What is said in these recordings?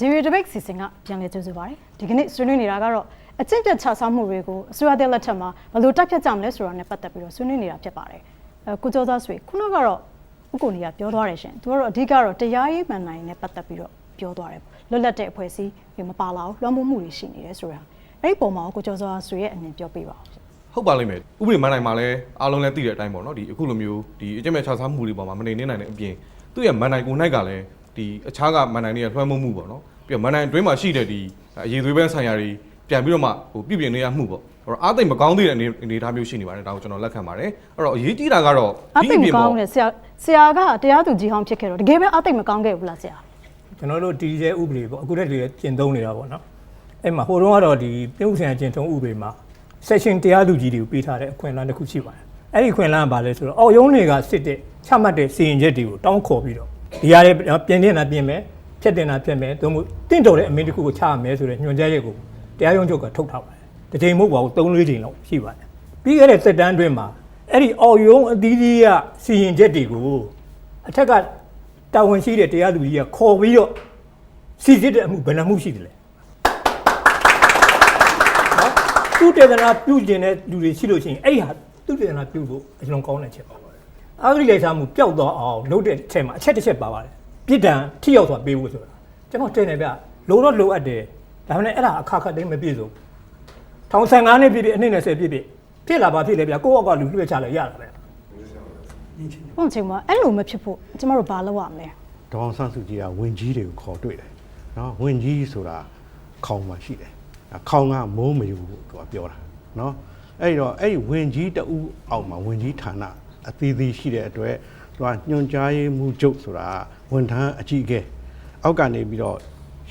ဒီရီဒဘိတ်စီစဉ်ကပြန်လည်ကြိုဆိုပါရစေဒီကနေ့ဆွေးနွေးနေတာကတော့အကျင့်ပြတ်ချစားမှုတွေကိုအစိုးရတဲ့လက်ထက်မှာဘယ်လိုတက်ဖြတ်ကြမလဲဆိုတာနဲ့ပတ်သက်ပြီးတော့ဆွေးနွေးနေတာဖြစ်ပါတယ်အဲကိုကျော်သားဆွေခုနကတော့ဥက္ကိုနေကပြောသွားတယ်ရှင်သူကတော့အဓိကတော့တရားရေးမှန်နိုင်နဲ့ပတ်သက်ပြီးတော့ပြောသွားတယ်လွတ်လပ်တဲ့အဖွဲ့အစည်းတွေမပါလာဘူးလွှမ်းမိုးမှုတွေရှိနေတယ်ဆိုတာအဲ့ဒီပုံမှာကိုကျော်သားဆွေရဲ့အမြင်ပြောပြပါဦးရှင်ဟုတ်ပါလိမ့်မယ်ဥပဒေမန်နိုင်မှာလည်းအားလုံးလည်းသိတဲ့အတိုင်းပေါ့နော်ဒီအခုလိုမျိုးဒီအကျင့်မဲ့ခြားစားမှုတွေပေါ်မှာမနေနေနိုင်တဲ့အပြင်သူ့ရဲ့မန်နိုင်ကိုနိုင်ကလည်းဒီအခြားကမန်နိုင်တွေကလွှမ်းမိုးမှုပေါ့နော် ပြီးတော့မန်နိုင်အတွင်းမှာရှိတဲ့ဒီအရေးသွေးပန်းဆိုင်ရာတွေပြန်ပြီးတော့မှဟိုပြည့်ပြည့်နေရမှုပေါ့အဲ့တော့အားသိပ်မကောင်းသေးတဲ့အနေအနေအထားမျိုးရှိနေပါတယ်ဒါကိုကျွန်တော်လက်ခံပါတယ်အဲ့တော့အရေးကြီးတာကတော့အသိမပြင်ကောပေါ့င်းတဲ့ဆရာဆရာကတရားသူကြီးဟောင်းဖြစ်ခဲ့တော့တကယ်ပဲအသိမကောင်းခဲ့ဘူးလားဆရာကျွန်တော်တို့တည်တဲ့ဥပဒေပေါ့အခုတည်းကကျင့်သုံးနေတာပေါ့နော်အဲ့မှာဟိုတုန်းကတော့ဒီပြုတ်ဆန်ကျင့်သုံးဥပဒေမှာ section တရားသူကြီးတွေကိုပေးထားတဲ့အခွင့်အလမ်းတစ်ခုရှိပါတယ်အဲ့ဒီအခွင့်အလမ်းကဘာလဲဆိုတော့အောက်ရုံးတွေကစစ်တဲ့ချမှတ်တဲ့စီရင်ချက်တွေကိုတောင်းခေါ်ပြီးတော့ဒီရတဲ့ပြင်တင်တာပြင်မယ် ဖြတ်တင်တာဖြတ်မယ်သို့မဟုတ်တင့်တော်တဲ့အမင်းတစ်ခုကိုချရမယ်ဆိုတဲ့ညွှန်ကြားချက်ကိုတရားရုံးချုပ်ကထုတ်ထားပါတယ်တစ်ချိန်မဟုတ်ပါဘူး၃၄ချိန်လောက်ရှိပါတယ်ပြီးခဲ့တဲ့စက်တန်းအတွင်းမှာအဲ့ဒီအောက်ရုံးအသီးသီးကစီရင်ချက်တွေကိုအထက်ကတာဝန်ရှိတဲ့တရားသူကြီးကခေါ်ပြီးတော့စီစစ်တဲ့အမှုဘယ်နှမှုရှိတယ်လဲနော်သူတေသနာပြုကျင်တဲ့လူတွေရှိလို့ရှိရင်အဲ့ဒီဟာသူတေသနာပြုဖို့အကျွန်တော်ကောင်းတဲ့ချက်ပါအာဂရိလိုက်စားမှုပျောက်သွားအောင်လုပ်တဲ့အချက်မှာအချက်တစ်ချက်ပါပါတယ် ပြစ်ဒဏ်ထိရောက်စွာပေးဖို့ဆိုတာကျွန်တော်တင်နေပြလိုတော့လိုအပ်တယ်ဒါပေမဲ့အဲ့ဒါအခါခါသိမ်းမပြည့်စုံထောင်15နှစ်ပြည့်ပြည့်အနှစ်20ပြည့်ပြည့်ဖြစ်လာပါဖြစ်လေဗျကိုယ့်အောက်ကလူလွှဲချလိုက်ရတာပဲဟုတ်ချိန်မှာအဲ့လိုမဖြစ်ဖို့ကျမတို့ဘာလုပ်ရမလဲဒေါအောင်ဆန်းစုကြည်ကဝင်ကြီးတွေကိုခေါ်တွေ့တယ်နော်ဝင်ကြီးဆိုတာခေါင်းမှာရှိတယ်အဲခေါင်းကမိုးမယူဘူးသူကပြောတာနော်အဲ့ဒီတော့အဲ့ဒီဝင်ကြီးတဦးအောက်မှာဝင်ကြီးဌာနအသီးသီးရှိတဲ့အတွက်သူကညွှန်ကြားရေးမှုချုပ်ဆိုတာ ဝန်ထမ်းအကြီးအကဲအောက်ကနေပြီးတော့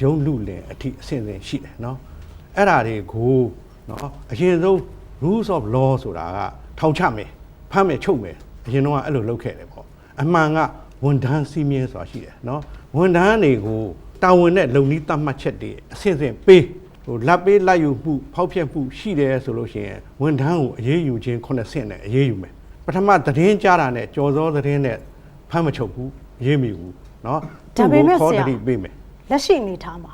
ရုံးလူလင်အထိအဆင့်ဆင့်ရှိတယ်နော်အဲ့ဒါတွေကိုနော်အရင်ဆုံး rules of law ဆိုတာကထောင်ချမယ်ဖမ်းမယ်ချုပ်မယ်အရင်တော့ကအဲ့လိုလုပ်ခဲ့တယ်ပေါ့အမှန်ကဝန်ထမ်းစီးမြဲဆိုတာရှိတယ်နော်ဝန်ထမ်းတွေကိုတာဝန်နဲ့လုံနည်းတတ်မှတ်ချက်တွေအဆင့်ဆင့်ပေးဟိုလက်ပေးလိုက်ယူမှုဖောက်ဖျက်မှုရှိတယ်ဆိုလို့ရှိရင်ဝန်ထမ်းကိုအရေးယူခြင်းခုနှစ်ဆင့်နဲ့အရေးယူမယ်ပထမသတင်းကြားတာနဲ့ကြော်စောသတင်းနဲ့ဖမ်းမချုပ်ဘူးအရေးမယူဘူး နော် ဒါပေမဲ့ သူ့ကိုခေါ် ဆရာ တတိပေးမယ် လက်ရှိအနေထားမှာ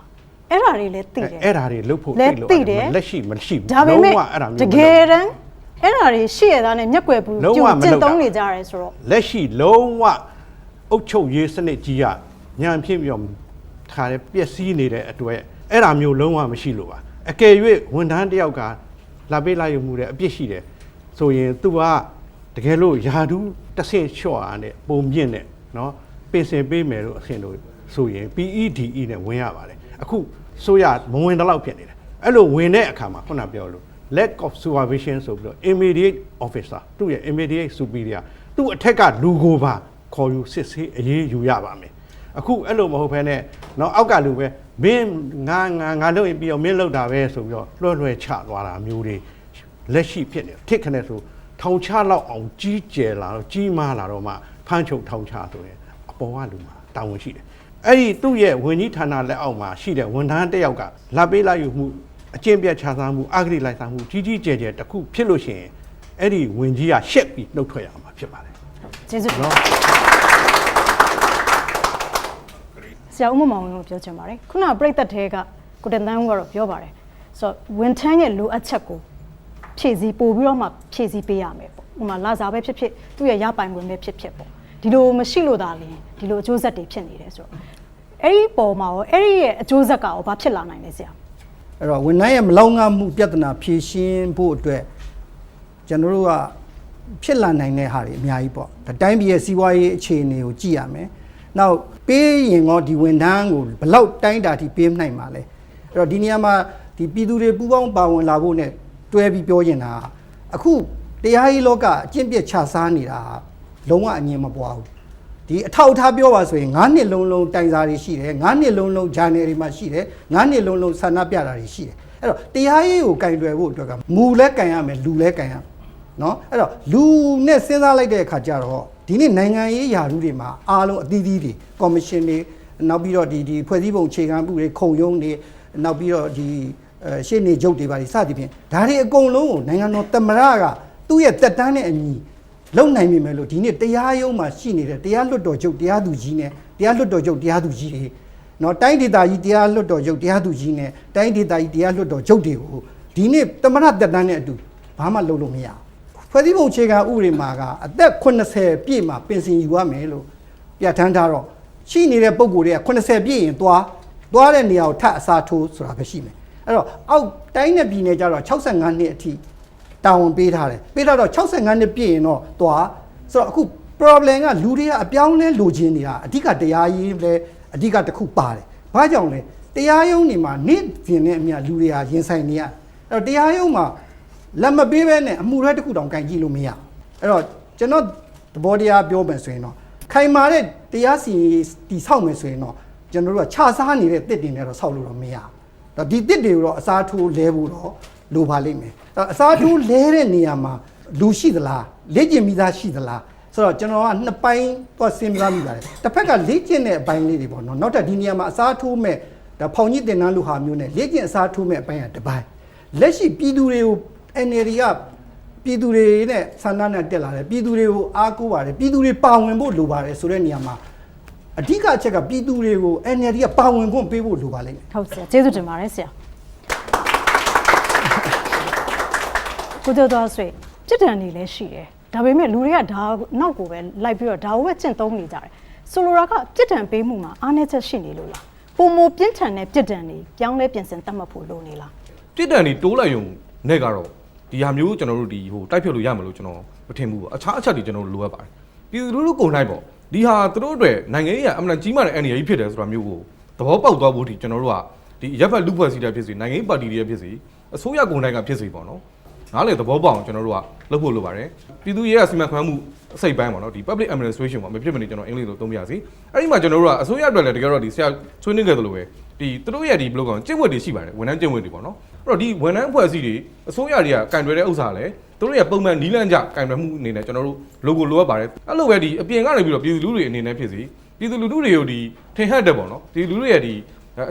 အဲ့ဒါတွေလည်းသိတယ် အဲ့ဒါတွေလုတ်ဖို့ လည်း လို့ သိတယ် လက်ရှိမရှိဘူး ဒါပေမဲ့ လုံးဝအဲ့ဒါမျိုး တ မ က လုပ် ယ် ဘူး တမ်းအဲ့ဒါတွေရှိရသားနဲ့မျက်ကွယ်ဘူး လုံးဝ ပြု မ ကျ လုပ် င့် တာ သုံးနေကြရဲဆိုတော့ လက်ရှိလုံးဝအုတ်ချုပ်ရေးစနစ်ကြီးကညံဖြစ်ပြီးတော့ခါရဲပျက်စီးနေတဲ့အတွက်အဲ့ဒါမျိုးလုံးဝမရှိလို့ပါအကယ်၍ဝန်ထမ်းတစ်ယောက်ကလာပေးလာယူမှုတဲ့အပြစ်ရှိတယ်ဆိုရင် तू ကတကယ်လို့ယာဒူးတစ်ဆင့်လျှော့အားနဲ့ပုံမြင့်နဲ့เนาะပ င်စင်ပေးမယ်လို့အဆင့်လို့ဆိုရင် PEDE နဲ့ဝင်ရပါတယ်အခုဆိုရမဝင်တော့ဖြစ်နေတယ်အဲ့လိုဝင်တဲ့အခါမှာခုနပြောလို့ lack of supervision ဆိုပြီးတော့ immediate officer သူ့ရဲ့ immediate superior သူ့အထက်ကလူကိုပါခေါ်ယူစစ်ဆေးအရေးယူရပါမယ်အခုအဲ့လိုမဟုတ်ဘဲနဲ့เนาะအောက်ကလူပဲမင်းငါငါငါလုပ်ရင်ပြီးတော့မင်းလုပ်တာပဲဆိုပြီးတော့လွှဲလွှဲချသွားတာမျိုးတွေလက်ရှိဖြစ်နေတယ်ထိတ်ခနဲ့ဆိုထောင်ချလောက်အောင်ကြီးကျယ်လာတော့ကြီးမားလာတော့မှဖမ်းချုပ်ထောင်ချဆိုရင် အပေါ်ကလူမှာတာဝန်ရှိတယ်အဲ့ဒီသူ့ရဲ့ဝင်ကြီးဌာနလက်အောက်မှာရှိတဲ့ဝန်ထမ်းတစ်ယောက်ကလာပေးလာယူမှုအကျင့်ပြတ်ခြားစားမှုအဂတိလိုက်စားမှုကြီးကြီးကျယ်ကျယ်တစ်ခုဖြစ်လို့ရှိရင်အဲ့ဒီဝင်ကြီးကရှက်ပြီးနှုတ်ထွက်ရမှာဖြစ်ပါတယ်ကျေးဇူးနော်ဆရာဦးမမောင်ဝင်းကိုပြောချင်ပါတယ်ခုနကပြိသက်သေးကကိုတင်တန်းဦးကတော့ပြောပါတယ်ဆိုတော့ဝန်ထမ်းရဲ့လိုအပ်ချက်ကိုဖြည့်ဆည်းပို့ပြီးတော့မှဖြည့်ဆည်းပေးရမယ်ပေါ့ဥပမာလာစားပဲဖြစ်ဖြစ်သူ့ရဲ့ရပိုင်ခွင့်ပဲဖြစ်ဖြစ်ပေါ့ ဒီလိုမရှိလို့သာလျှင်ဒီလိုအကျိုးဆက်တွေဖြစ်နေတယ်ဆိုတော့အဲ့ဒီပေါ်မှာရောအဲ့ဒီရဲ့အကျိုးဆက်ကရောဘာဖြစ်လာနိုင်လဲဆရာအဲ့တော့ဝန်ထမ်းရဲ့မလောက်ငမှုပြဿနာဖြေရှင်းဖို့အတွက်ကျွန်တော်တို့ကဖြစ်လာနိုင်တဲ့ဟာတွေအများကြီးပေါ့ဒါတိုင်းပြည်ရဲ့စီးပွားရေးအခြေအနေကိုကြည့်ရမယ်နောက်ပေးရင်တော့ဒီဝန်ထမ်းကိုဘယ်လောက်တိုင်းတာထိပေးနိုင်မှာလဲအဲ့တော့ဒီနေရာမှာဒီပြည်သူတွေပူးပေါင်းပါဝင်လာဖို့ ਨੇ တွဲပြီးပြောရင်တာအခုတရားရေးလောကအကျင့်ပြတ်ချစားနေတာ လုံးဝအငြင်းမပွားဘူး ဒီအထောက်အထားပြောပါဆိုရင်9နှစ်လုံးလုံးတိုင်စာတွေရှိတယ်9နှစ်လုံးလုံးဂျာနယ်တွေမှာရှိတယ်9နှစ်လုံးလုံးဆန္ဒပြတာတွေရှိတယ်အဲ့တော့တရားရေးကိုကင်တွယ်ဖို့အတွက်ကမူလဲကင်ရမယ်လူလဲကင်ရမယ်เนาะအဲ့တော့လူနဲ့စဉ်းစားလိုက်တဲ့အခါကျတော့ဒီနေ့နိုင်ငံရေးယာရုတွေမှာအားလုံးအသီးသီးတွေကော်မရှင်တွေနောက်ပြီးတော့ဒီဒီဖွဲ့စည်းပုံခြေခံမှုတွေခုံရုံးတွေနောက်ပြီးတော့ဒီအဲရှေ့နေချုပ်တွေပါဒီစသဖြင့်ဒါတွေအကုန်လုံးကိုနိုင်ငံတော်တမရကသူ့ရဲ့တက်တန်းနဲ့အညီ လုံနိုင်ပြီမယ်လို့ဒီနေ့တရားရုံးမှာရှိနေတဲ့တရားလွတ်တော်ချုပ်တရားသူကြီးနဲ့တရားလွတ်တော်ချုပ်တရားသူကြီးတွေနော်တိုင်းဒေသကြီးတရားလွတ်တော်ချုပ်တရားသူကြီးနဲ့တိုင်းဒေသကြီးတရားလွတ်တော်ချုပ်တွေကိုဒီနေ့တမရတက်တန်းနဲ့အတူဘာမှလုပ်လို့မရဘူးဖွဲ့စည်းပုံအခြေခံဥပဒေမှာကအသက်80ပြည့်မှာပင်စင်ယူရမယ်လို့ပြဋ္ဌာန်းထားတော့ရှိနေတဲ့ပုံကိုယ်တွေက80ပြည့်ရင်သွားသွားတဲ့နေရာကိုထပ်အစားထိုးဆိုတာပဲရှိမယ်အဲ့တော့အောက်တိုင်းနဲ့ပြည်နယ်ကြတော့65နှစ်အထိ တာဝန်ပေးထားတယ်ပေးထားတော့65နှစ်ပြည့်ရင်တော့သွားဆိုတော့အခု problem ကလူတွေကအပြောင်းလဲလိုချင်နေတာအဓိကတရားရေးလဲအဓိကတစ်ခုပါတယ်ဘာကြောင့်လဲတရားရုံးနေမှာနေ့ပြင်နဲ့အမြလူတွေကရင်ဆိုင်နေရအဲ့တော့တရားရုံးမှာလက်မပေးဘဲနဲ့အမှုရဲတစ်ခုတောင်ကင်ကြည့်လို့မရအဲ့တော့ကျွန်တော်သဘောတရားပြောမယ်ဆိုရင်တော့ခိုင်မာတဲ့တရားစီရင်တီဆောက်မယ်ဆိုရင်တော့ကျွန်တော်တို့ကခြားစားနေတဲ့တစ်တင်နဲ့တော့ဆောက်လို့တော့မရဘူးတော့ဒီတစ်တွေကိုတော့အစားထိုးလဲဖို့တော့ လိုပါလိမ့်မယ်အဲ့တော့အစားထိုးလဲတဲ့နေရာမှာလူရှိသလားလေ့ကျင့်ပြီးသားရှိသလားဆိုတော့ကျွန်တော်ကနှစ်ပိုင်းတော့စဉ်းစားမိပါတယ်တစ်ဖက်ကလေ့ကျင့်တဲ့အပိုင်းလေးတွေပေါ့နော်နောက်တက်ဒီနေရာမှာအစားထိုးမဲ့ဒါဖောင်ကြီးတင်တန်းလူဟာမျိုးနဲ့လေ့ကျင့်အစားထိုးမဲ့အပိုင်းကတစ်ပိုင်းလက်ရှိပြည်သူတွေကို NLD ကပြည်သူတွေနဲ့ဆန္ဒနဲ့တက်လာတယ်ပြည်သူတွေကိုအားကိုးပါတယ်ပြည်သူတွေပါဝင်ဖို့လိုပါတယ်ဆိုတဲ့နေရာမှာအဓိကအချက်ကပြည်သူတွေကို NLD ကပါဝင်ခွင့်ပေးဖို့လိုပါလိမ့်မယ်ဟုတ်ဆရာကျေးဇူးတင်ပါတယ်ဆရာ ကိုကျော်သွားဆွေပြစ်ဒဏ်တွေလည်းရှိတယ်ဒါပေမဲ့လူတွေကဒါနောက်ကိုပဲလိုက်ပြီးတော့ဒါကိုပဲကျင့်သုံးနေကြတယ်ဆိုလိုတာကပြစ်ဒဏ်ပေးမှုမှာအားနည်းချက်ရှိနေလို့လားပုံမပြင်းထန်တဲ့ပြစ်ဒဏ်တွေပြောင်းလဲပြင်ဆင်တတ်မှတ်ဖို့လိုနေလားပြစ်ဒဏ်တွေတိုးလိုက်ရုံနဲ့ကတော့ဒီဟာမျိုးကျွန်တော်တို့ဒီဟိုတိုက်ဖြတ်လို့ရမလို့ကျွန်တော်မထင်ဘူးပေါ့အခြားအချက်တွေကျွန်တော်တို့လိုအပ်ပါတယ်ပြည်သူလူထုကုန်လိုက်ပေါ့ဒီဟာသူတို့အတွက်နိုင်ငံရေးကအမှန်ကြီးမားတဲ့အန်ဒီရေးဖြစ်တယ်ဆိုတာမျိုးကိုသဘောပေါက်သွားဖို့ဒီကျွန်တော်တို့ကဒီရပ်ဖက်လူဖွဲ့စည်းတဲ့ဖြစ်စီနိုင်ငံရေးပါတီတွေဖြစ်စီအစိုးရကုန်တိုက်ကဖြစ်စီပေါ့နော် နားလေသဘောပေါက်အောင်ကျွန်တော်တို့ကလုပ်ဖို့လိုပါတယ်ပြည်သူရေးကစီမံခန့်ခွဲမှုအစိတ်ပိုင်းပေါ့နော်ဒီ public administration ပေါ့မဖြစ်မနေကျွန်တော်အင်္ဂလိပ်လိုသုံးပြရစီအဲ့ဒီမှာကျွန်တော်တို့ကအစိုးရအတွက်လည်းတကယ်တော့ဒီဆရာဆွေးနွေးခဲ့သလိုပဲဒီသူတို့ရဲ့ဒီဘလော့ကောင်ကျင့်ဝတ်တွေရှိပါတယ်ဝန်ထမ်းကျင့်ဝတ်တွေပေါ့နော်အဲ့တော့ဒီဝန်ထမ်းအဖွဲ့အစည်းတွေအစိုးရတွေကကင်တွယ်တဲ့ဥစ္စာလည်းသူတို့ရဲ့ပုံမှန်နီးလန့်ကြကင်တွယ်မှုအနေနဲ့ကျွန်တော်တို့ logo လိုအပ်ပါတယ်အဲ့လိုပဲဒီအပြင်ကနေပြီးတော့ပြည်သူလူထုတွေအနေနဲ့ဖြစ်စီပြည်သူလူထုတွေကိုဒီထင်ဟပ်တဲ့ပေါ့နော်ဒီလူတွေရဲ့ဒီ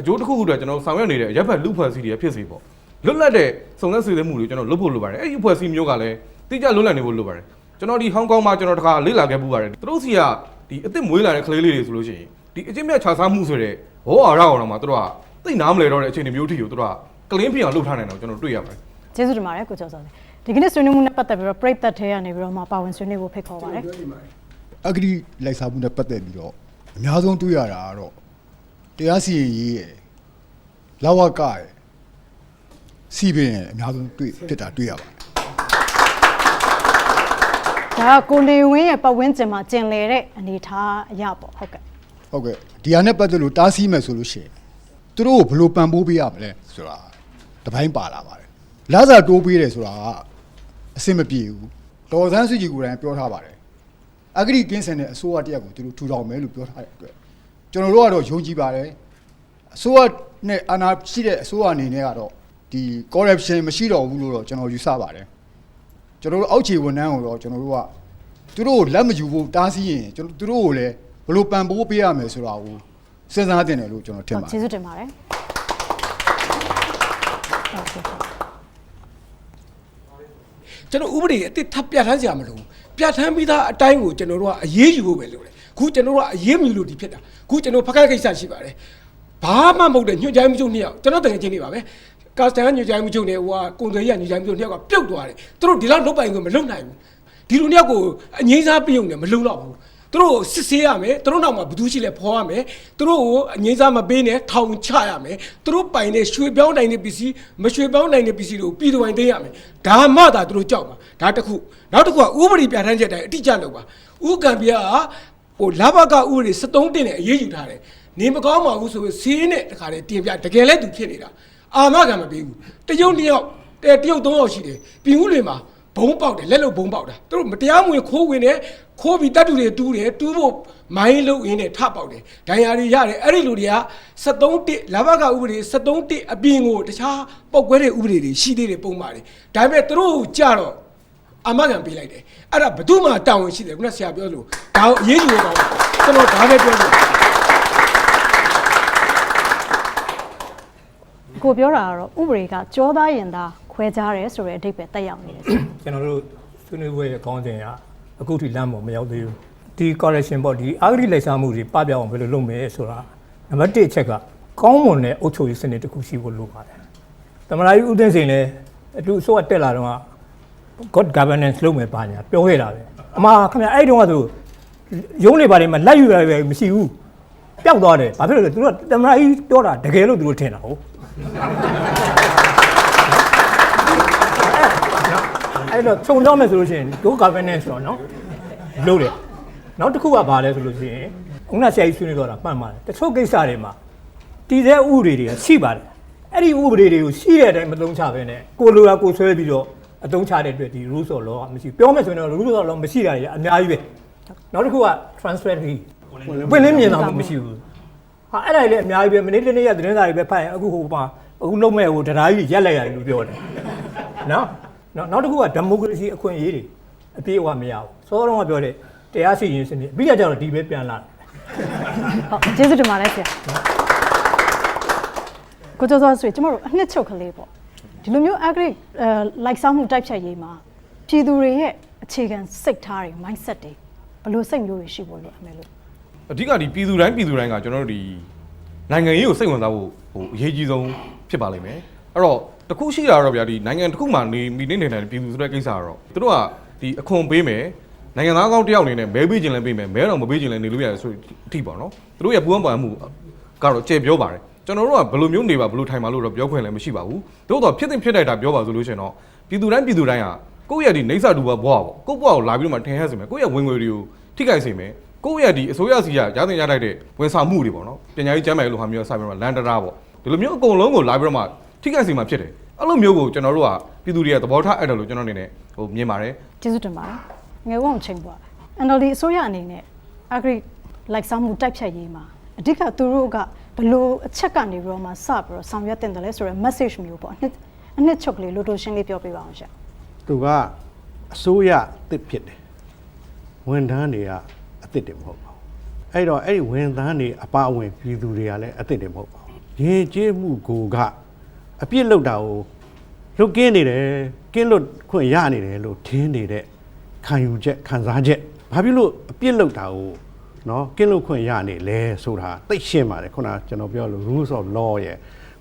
အကျိုးတစ်ခုခုအတွက်ကျွန်တော်ဆောင်ရွက်နေတဲ့ရပ်ဖက်လူဖွဲ့စည်းတွေဖြစ်စီပေါ့ လွတ်လပ်တဲ့စုံစမ်းစစ်ဆေးမှုတွေကျွန်တော်လုပ်ဖို့လိုပါတယ်အဲ့ဒီအဖွဲ့အစည်းမျိုးကလည်းတိကျလွတ်လပ်နေဖို့လိုပါတယ်ကျွန်တော်ဒီဟောင်ကောင်မှာကျွန်တော်တခါလေ့လာခဲ့ပူပါတယ်သူတို့စီကဒီအစ်စ်မွေးလာတဲ့ကလေးလေးတွေဆိုလို့ရှိရင်ဒီအချင်းမြတ်ခြားစားမှုဆိုတဲ့ဘောအာရအောင်တော့မှသူတို့ကသိနားမလဲတော့တဲ့အခြေအနေမျိုးထိကိုသူတို့ကကလင်းဖြစ်အောင်လုပ်ထားနိုင်တယ်ကျွန်တော်တွေ့ရပါတယ်ကျေးဇူးတင်ပါတယ်ကိုကျော်စောဆွေဒီကနေ့ဆွေးနွေးမှုနဲ့ပတ်သက်ပြီးတော့ပြိတ်သက်ထဲကနေပြီးတော့မှပါဝင်ဆွေးနွေးဖို့ဖိတ်ခေါ်ပါတယ်အဂတိလိုက်စားမှုနဲ့ပတ်သက်ပြီးတော့အများဆုံးတွေ့ရတာကတော့တရားစီရင်ရေးရယ်လဝကရယ် စီပင်ရယ်အများဆုံးတွေ့ဖြစ်တာတွေ့ရပါတယ်ဒါကကိုနေဝင်းရဲ့ပတ်ဝန်းကျင်မှာကျင်လည်တဲ့အနေအထားအရာပေါ့ဟုတ်ကဲ့ဟုတ်ကဲ့ဒီဟာနဲ့ပတ်သက်လို့တားဆီးမယ်ဆိုလို့ရှိရင်သူတို့ကိုဘယ်လိုပံ့ပိုးပေးရမလဲဆိုတာတပိုင်းပါလာပါတယ်လာစာတိုးပေးတယ်ဆိုတာကအဆင်မပြေဘူးတော်စန်းစုကြည်ကိုယ်တိုင်ပြောထားပါတယ်အဂတိကင်းစင်တဲ့အစိုးရတရက်ကိုသူတို့ထူထောင်မယ်လို့ပြောထားတဲ့အတွက်ကျွန်တော်တို့ကတော့ယုံကြည်ပါတယ်အစိုးရနဲ့အာဏာရှိတဲ့အစိုးရအနေနဲ့ကတော့ ဒီ corruption မရှိတော့ဘူးလို့တော့ကျွန်တော်ယူဆပါတယ်ကျွန်တော်တို့အောက်ခြေဝန်ထမ်းကိုတော့ကျွန်တော်တို့ကသူတို့ကိုလက်မယူဖို့တားဆီးရင်ကျွန်တော်သူတို့ကိုလည်းဘယ်လိုပံ့ပိုးပေးရမယ်ဆိုတာကိုစဉ်းစားတင်တယ်လို့ကျွန်တော်ထင်ဟုတ်ပါတကျေးယ်ဇူးတင်ပါတယ်ဟုတ်ကဲ့ဟုတ်ကျွန်တော်ဥပဒေအစ်ထပ်ပြဋ္ဌာန်းစရာမလိုဘူးပြဋ္ဌာန်းပြီးသားအတိုင်းကိုကျွန်တော်တို့ကအရေးယူဖို့ပဲလုပ်တယ်ခုကျွန်တော်တို့ကအရေးမယူလို့ဒီဖြစ်တာခုကျွန်တော်ဖက်ခက်ကိစ္စရှိပါတယ်ဘာမှမဟုတ်တဲ့ညွှန်ကြားမှုချုပ်နှစ်ယောက်ကျွန်တော်တကယ်ချင်းနေပါပဲ ကာစတန်ကညွှန်ကြားမှုချုပ်နဲ့ဟိုကကုံသွေးရညွှန်ကြားမှုချုပ်နှစ်ယောက်ကပြုတ်သွားတယ်သူတို့ဒီလောက်လုပ်ပိုင်ခွင့်မလုပ်နိုင်ဘူးဒီလိုနှစ်ယောက်ကိုအငိမ့်စားပြုံနေမလုံတော့ဘူးသူတို့ကိုစစ်ဆေးရမယ်သူတို့နောက်မှာဘယ်သူရှိလဲဖော်ရမယ်သူတို့ကိုအငိမ့်စားမပေးနဲ့ထောင်ချရမယ်သူတို့ပိုင်တဲ့ရွှေပြောင်းနိုင်တဲ့ပစ္စည်းမရွှေပြောင်းနိုင်တဲ့ပစ္စည်းတွေကိုပြည်သူပိုင်သိမ်းရမယ်ဒါမှသာသူတို့ကြောက်မှာဒါတစ်ခုနောက်တစ်ခုကဥပဒေပြဋ္ဌာန်းချက်တိုင်းအတိအကျလုပ်ပါဥကံပြာကဟိုလာဘကဥပဒေ73တင်နဲ့အရေးယူထားတယ်နေမကောင်းပါဘူးဆိုပြီးဆေးနဲ့တခါတည်းတင်ပြတကယ်လဲသူဖြစ်နေတာ အာမခံမပေးဘူးတရုတ်နှစ်ယောက်တတရုတ်သုံးယောက်ရှိတယ်ပြည်ဦးလွင်မှာဘုံပေါက်တယ်လက်လုံဘုံပေါက်တာသူတို့မတရားမဝင်ခိုးဝင်တယ်ခိုးပြီးတတ်တူတွေတူးတယ်တူးဖို့မိုင်းလုံရင်းနဲ့ထပေါက်တယ်ဒဏ်ရာတွေရတယ်အဲ့ဒီလူတွေက73တစ်လဘကဥပဒေ73တစ်အပြင်ကိုတခြားပောက်ကွဲတဲ့ဥပဒေတွေရှိသေးတယ်ပုံမှန်တယ်ဒါပေမဲ့သူတို့ကြတော့အမကန်ပေးလိုက်တယ်အဲ့ဒါဘယ်သူမှတာဝန်ရှိတယ်ခုနဆရာပြောလို့ဒါကိုအရေးယူရအောင်ကျွန်တော်ဒါပဲပြောလို့ ကိုပြောတာကတော့ဥပဒေကကြောသားရင်သားခွဲခြားတယ်ဆိုတဲ့အဓိပ္ပာယ်တက်ရောက်နေတယ်ဆိုကျွန်တော်တို့ဆွေးနွေးပွဲရဲ့ခေါင်းစဉ်ကအခုထိလမ်းပေါ်မရောက်သေးဘူးဒီ correction ပေါ့ဒီအာဂရိလိုက်စားမှုတွေပပျောက်အောင်ဘယ်လိုလုပ်မလဲဆိုတာနံပါတ်1အချက်ကကောင်းမွန်တဲ့အုပ်ချုပ်ရေးစနစ်တစ်ခုရှိဖို့လိုပါတယ်သမရာကြီးဦးသိန်းစိန်လည်းအတူအစိုးရတက်လာတော့က good governance လုပ်မယ်ပါညာပြောခဲ့တာပဲအမှားခင်ဗျအဲ့တုန်းကဆိုရုံးနေပါတယ်မှာလက်ယူရပဲမရှိဘူးပျောက်သွားတယ်ဘာဖြစ်လို့လဲသူတို့ကသမရာကြီးပြောတာတကယ်လို့သူတို့ထင်တာဟုတ် အဲ့တော့ခြုံတော့မယ်ဆိုလို့ရှိရင် good governance တော့နော်လုပ်တယ်နောက်တစ်ခုကဘာလဲဆိုလို့ရှိရင်ဦးနာဆရာကြီးဆွေးနွေးတော့တာမှန်ပါတယ်တချို့ကိစ္စတွေမှာတည်တဲ့ဥပဒေတွေကရှိပါတယ်အဲ့ဒီဥပဒေတွေကိုရှိတဲ့အတိုင်းမသုံးချဘဲနဲ့ကိုလိုရာကိုဆွဲပြီးတော့အသုံးချတဲ့အတွက်ဒီ rules of law ကမရှိဘူးပြောမယ်ဆိုရင်တော့ rules of law မရှိတာတွေအများကြီးပဲနောက်တစ်ခုက transparency ပွင့်လင်းမြင်သာမှုမရှိဘူး ဟာအဲ့ဒါတွေလည်းအများကြီးပဲမနေ့တနေ့ရသတင်းစာတွေပဲဖတ်ရင်အခုဟိုမှာအခုလုံးမဲ့ဟိုတရားကြီးရက်လိုက်ရတယ်လို့ပြောတယ်နော်နောက်နောက်တစ်ခုက democracy အခွင့်အရေးတွေအပြည့်အဝမရဘူးစောစောကပြောတဲ့တရားစီရင်စနစ်အပြီးကြတော့ဒီပဲပြန်လာတယ်ဟုတ်ကျေးဇူးတင်ပါတယ်ဆရာကိုကျော်စောဆွေကျမတို့အနှစ်ချုပ်ကလေးပေါ့ဒီလိုမျိုး agri အဲလိုက်ဆောင်မှုတိုက်ဖြတ်ရေးမှာပြည်သူတွေရဲ့အခြေခံစိတ်ထားတွေ mindset တွေဘယ်လိုစိတ်မျိုးတွေရှိဖို့လို့အမေလို့ အဓိကဒီပြည်သူတိုင်းပြည်သူတိုင်းကကျွန်တော်တို့ဒီနိုင်ငံရေးကိုစိတ်ဝင်စားဖို့ဟိုအရေးကြီးဆုံးဖြစ်ပါလိမ့်မယ်အဲ့တော့တခုရှိတာတော့ဗျာဒီနိုင်ငံတစ်ခုမှနေမိနေနေတယ်ပြည်သူဆိုတဲ့ကိစ္စကတော့သူတို့ကဒီအခွန်ပေးမယ်နိုင်ငံသားကောင်းတယောက်အနေနဲ့မဲပေးခြင်းလည်းပေးမယ်မဲတော့မပေးခြင်းလည်းနေလို့ရတယ်ဆိုအထိပေါ့နော်သူတို့ရဲ့ပူးပေါင်းပါမှုကတော့ကျေပြောပါတယ်ကျွန်တော်တို့ကဘယ်လိုမျိုးနေပါဘယ်လိုထိုင်ပါလို့တော့ပြောခွင့်လည်းမရှိပါဘူးတိုးတော့ဖြစ်တဲ့ဖြစ်တဲ့တာပြောပါဆိုလို့ရှိရင်တော့ပြည်သူတိုင်းပြည်သူတိုင်းကကိုယ့်ရဲ့ဒီနေဆာတူဘဘွားပေါ့ကိုယ့်ဘွားကိုလာပြီးတော့မှထင်ဟပ်စေမယ်ကိုယ့်ရဲ့ဝင်ငွေတွေကိုထိခိုက်စေမယ် ကိုယ့်ရဲ့ဒီအစိုးရစီကရသင်ရထိုက်တဲ့ဝန်ဆောင်မှုတွေပေါ့နော်ပညာရေးကျမ်းမာရေးလိုဟာမျိုးစပြီးတော့လန်တရာပေါ့ဒီလိုမျိုးအကုန်လုံးကိုလာပြီးတော့မှထိခိုက်စေမှာဖြစ်တယ်အဲ့လိုမျိုးကိုကျွန်တော်တို့ကပြည်သူတွေကသဘောထားအဲ့တယ်လို့ကျွန်တော်အနေနဲ့ဟိုမြင်ပါတယ်ကျေးဇူးတင်ပါတယ်ငယ်ဝအောင်ချိန်ပေါ့ NLD အစိုးရအနေနဲ့ agri လိုက်ဆောင်မှုတိုက်ဖြတ်ရေးမှာအဓိကသူတို့ကဘယ်လိုအချက်ကနေပြီးတော့မှစပြီးတော့ဆောင်ရွက်တင်တယ်လဲဆိုတော့ message မျိုးပေါ့အနှစ်အနှစ်ချုပ်ကလေးလိုတိုရှင်းလေးပြောပြပါအောင်ရှင်သူကအစိုးရအစ်စ်ဖြစ်တယ်ဝန်ထမ်းတွေက အစ်စ်တွေမဟုတ်ပါဘူးအဲ့တော့အဲ့ဒီဝန်ထမ်းတွေအပအဝင်ပြည်သူတွေကလည်းအစ်စ်တွေမဟုတ်ပါဘူးရင်ကျေးမှုကိုကအပြစ်လောက်တာကိုလုတ်ကင်းနေတယ်ကင်းလွတ်ခွင့်ရနေတယ်လို့ထင်းနေတဲ့ခံယူချက်ခံစားချက်ဘာဖြစ်လို့အပြစ်လောက်တာကိုနော်ကင်းလွတ်ခွင့်ရနေလဲဆိုတာသိရှင်းပါတယ်ခုနကကျွန်တော်ပြောလို့ rules of law ရဲ့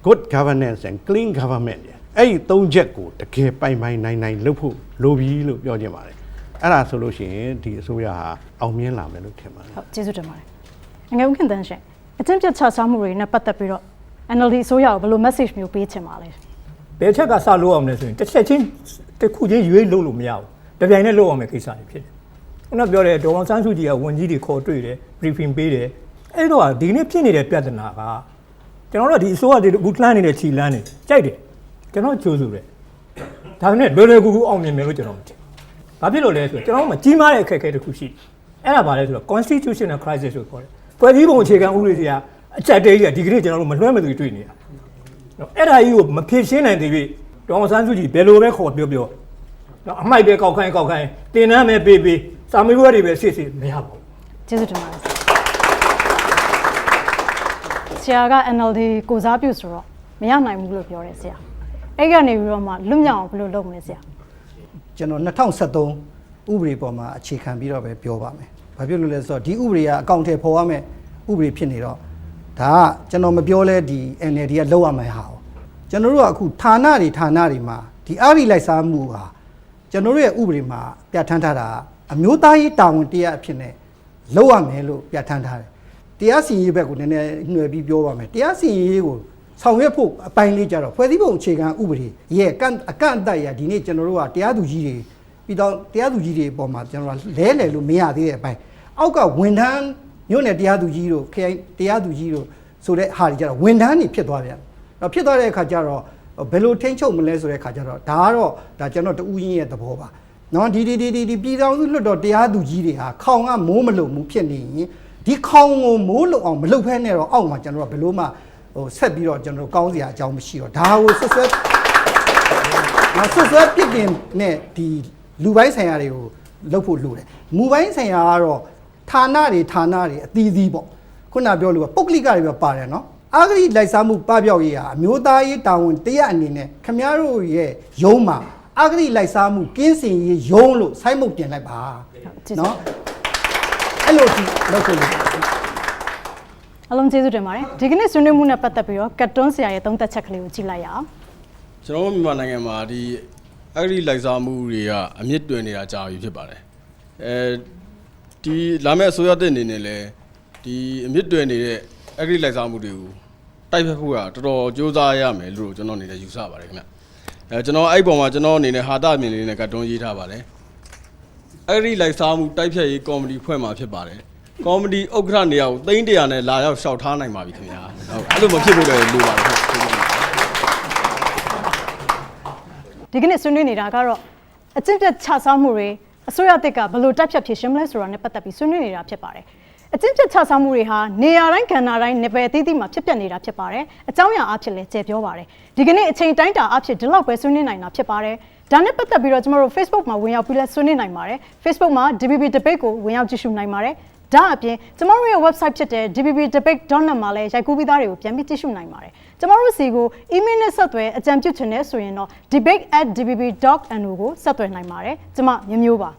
good governance and clean government ရဲ့အဲ့ဒီသုံးချက်ကိုတကယ်ပိုင်ပိုင်နိုင်နိုင်လုပ်ဖို့လိုပြီလို့ပြောချင်ပါတယ် အဲ့ဒါဆိုလို့ရှိရင်ဒီအစိုးရဟာအောင်မြင်လာမယ်လို့ထင်ပါတယ်ဟုတ်ကျေးဇူးတင်ပါတယ်ငယ်ဦးခင်တန်းရှင်အကျင့်ပြတ်ချဆောင်မှုတွေနဲ့ပတ်သက်ပြီးတော့ NLD အစိုးရကိုဘယ်လို message မျိုးပေးချင်ပါလဲဘယ်ချက်ကစလို့အောင်လဲဆိုရင်တစ်ချက်ချင်းတစ်ခုချင်းရွေးလို့လို့မရဘူး။တပြိုင်နဲ့လို့အောင်မယ့်ကိစ္စတွေဖြစ်တယ်။ခုနပြောတဲ့ဒေါ်အောင်ဆန်းစုကြည်ကဝန်ကြီးတွေခေါ်တွေ့တယ် briefing ပေးတယ်။အဲ့တော့ဒီနေ့ဖြစ်နေတဲ့ပြဿနာကကျွန်တော်တို့ဒီအစိုးရတွေအခုလှမ်းနေတဲ့ခြီလန်းနေကြိုက်တယ်။ကျွန်တော်ကြိုးစုတယ်။ဒါပေမဲ့လွယ်လွယ်ကူကူအောင်မြင်မယ်လို့ကျွန်တော်မထင် ဘူး။ဘာဖြစ်လို့လဲဆိုတော့ကျွန်တော်တို့မှာကြီးမားတဲ့အခက်အခဲတစ်ခုရှိတယ်။အဲ့ဒါဘာလဲဆိုတော့ constitutional crisis လို့ခေါ်တယ်။ဖွဲ့စည်းပုံအခြေခံဥပဒေတွေကအကြက်တဲကြီးကဒီကနေ့ကျွန်တော်တို့မလွှဲမသွေတွေ့နေတာ။နော်အဲ့ဒါကြီးကိုမဖြေရှင်းနိုင်သေးပြီဒေါအောင်ဆန်းစုကြည်ဘယ်လိုပဲခေါ်ပြောပြောနော်အမိုက်ပဲကောက်ခိုင်းကောက်ခိုင်းတင်နှမ်းပဲပေးပေးစာမေးပွဲတွေပဲစစ်စစ်မရပါဘူးကျေးဇူးတင်ပါတယ်ဆရာက NLD ကိုစားပြုဆိုတော့မရနိုင်ဘူးလို့ပြောတယ်ဆရာအဲ့ကနေပြီးတော့မှလွတ်မြောက်အောင်ဘယ်လိုလုပ်မလဲဆရာ ကျွန်တော်2023ဥပဒေပေါ်မှာအခြေခံပြီးတော့ပဲပြောပါမယ်။ဘာဖြစ်လို့လဲဆိုတော့ဒီဥပဒေကအကောင့်ထဲပေါ်ရမယ်ဥပဒေဖြစ်နေတော့ဒါကကျွန်တော်မပြောလဲဒီ NLD ကလောက်ရမယ်ဟာ။ကျွန်တော်တို့ကအခုဌာနတွေဌာနတွေမှာဒီအရိလိုက်စားမှုဟာကျွန်တော်တို့ရဲ့ဥပဒေမှာပြဋ္ဌာန်းထားတာအမျိုးသားရေးတာဝန်တရားအဖြစ်နဲ့လောက်ရမယ်လို့ပြဋ္ဌာန်းထားတယ်။တရားစီရင်ရေးဘက်ကိုနည်းနည်းညွှဲပြီးပြောပါမယ်။တရားစီရင်ရေးကို ဆောင်ရွက်ဖို့အပိုင်းလေးကြတော့ဖွဲ့စည်းပုံအခြေခံဥပဒေရဲ့ကန့်အကန့်အသတ်ရဒီနေ့ကျွန်တော်တို့ကတရားသူကြီးတွေပြီးတော့တရားသူကြီးတွေအပေါ်မှာကျွန်တော်ကလဲလှယ်လို့မရသေးတဲ့အပိုင်းအောက်ကဝန်ထမ်းညွန့်နယ်တရားသူကြီးတို့ခရိုင်တရားသူကြီးတို့ဆိုတဲ့ဟာတွေကြတော့ဝန်ထမ်းတွေဖြစ်သွားပြန်။တော့ဖြစ်သွားတဲ့အခါကျတော့ဘယ်လိုထိန်းချုပ်မလဲဆိုတဲ့အခါကျတော့ဒါကတော့ဒါကျွန်တော်တူးရင်းရဲ့သဘောပါ။နော်ဒီဒီဒီဒီဒီပြည်တော်စုလွတ်တော်တရားသူကြီးတွေဟာခေါင်ကမိုးမလုံမှုဖြစ်နေရင်ဒီခေါင်ကိုမိုးလုံအောင်မလုံဖဲနဲ့တော့အောက်မှာကျွန်တော်ကဘယ်လို့မှ ဟိုဆက်ပြီးတော့ကျွန်တော်ကောင်းစရာအကြောင်းမရှိတော့ဒါကိုဆွဆွဲနောက်ဆွဆွဲပြစ်တင်နဲ့ဒီလူပိုင်းဆိုင်ရာတွေကိုလှုပ်ဖို့လိုတယ်မူပိုင်းဆိုင်ရာကတော့ဌာနတွေဌာနတွေအသီးသီးပေါ့ခုနပြောလို့ပုတ်ကလိကတွေပဲပါတယ်နော်အာဂရိလိုက်စားမှုပပျောက်ရေးဟာအမျိုးသားရေးတာဝန်တရားအနေနဲ့ခမည်းတော်ရဲ့ယုံမှာအာဂရိလိုက်စားမှုကင်းစင်ရေးယုံလို့ဆိုင်းမုတ်တင်လိုက်ပါကျေးဇူးနော်အဲ့လိုဒီလောက်ဆိုလို့ အအလုံးကျေးဇူးတင်ပါတယ်ဒီကနေ့ဆွေးနွေးမှုနဲ့ပတ်သက်ပြီးတော့ကတ်တွန်းဆရာရဲ့သုံးသက်ချက်ကလေးကိုကြည့်လိုက်ရအောင်ကျွန်တော်တို့မြန်မာနိုင်ငံမှာဒီအဲ့ဒီလိုက်စားမှုတွေကအမြင့်တွင်နေတာကြာပြီဖြစ်ပါတယ်အဲဒီလာမယ့်အစိုးရတဲ့အနေနဲ့လည်းဒီအမြင့်တွင်နေတဲ့အဲ့ဒီလိုက်စားမှုတွေကိုတိုက်ဖျက်ဖို့ကတော်တော်ကြိုးစားရမယ်လို့ကျွန်တော်အနေနဲ့ယူဆပါတယ်ခင်ဗျအဲကျွန်တော်အဲ့ပုံမှာကျွန်တော်အနေနဲ့ဟာတာမြင်လေးနဲ့ကတ်တွန်းရေးထားပါတယ်အဲ့ဒီလိုက်စားမှုတိုက်ဖျက်ရေးကော်မတီဖွဲ့မှာဖြစ်ပါတယ် ကော်မတီဥက္ကဋ္ဌနေရာကိုသိန်းတရာနဲ့လာရောက်လျှောက်ထားနိုင်ပါပြီခင်ဗျာဟုတ်အဲ့လိုမဖြစ်ဖို့လည်းလိုပါတယ်ဟုတ်ဒီကနေ့ဆွေးနွေးနေတာကတော့အကျင့်ပြတ်ခြစားမှုတွေအစိုးရတစ်ကဘယ်လိုတက်ဖြတ်ဖြစ်ရှင်းမလဲဆိုတာနဲ့ပတ်သက်ပြီးဆွေးနွေးနေတာဖြစ်ပါတယ်အကျင့်ပြတ်ခြစားမှုတွေဟာနေရာတိုင်းကဏ္ဍတိုင်းနေပယ်အသီးသီးမှာဖြစ်ပျက်နေတာဖြစ်ပါတယ်အကြောင်းအရာအဖြစ်လည်းကျေပြောပါတယ်ဒီကနေ့အချိန်တိုင်းတာအဖြစ်ဒီလောက်ပဲဆွေးနွေးနိုင်တာဖြစ်ပါတယ်ဒါနဲ့ပတ်သက်ပြီးတော့ကျမတို့ Facebook မှာဝင်ရောက်ပြီးလဲဆွေးနွေးနိုင်ပါတယ် Facebook မှာ DBB debate ကိုဝင်ရောက်ကြည့်ရှုနိုင်ပါတယ် ဒါအပြင်ကျမတို့ရဲ့ website ဖြစ်တဲ့ dbbdebate.net မှာလည်းရိုက်ကူးပြီးသားတွေကိုပြန်ပြီးကြည့်ရှုနိုင်ပါတယ်ကျမတို့စီကို email နဲ့ဆက်သွယ်အကြံပြုချင်တဲ့ဆိုရင်တော့ debate@dbb.no ကိုဆက်သွယ်နိုင်ပါတယ်ကျမမျိုးမျိုးပါ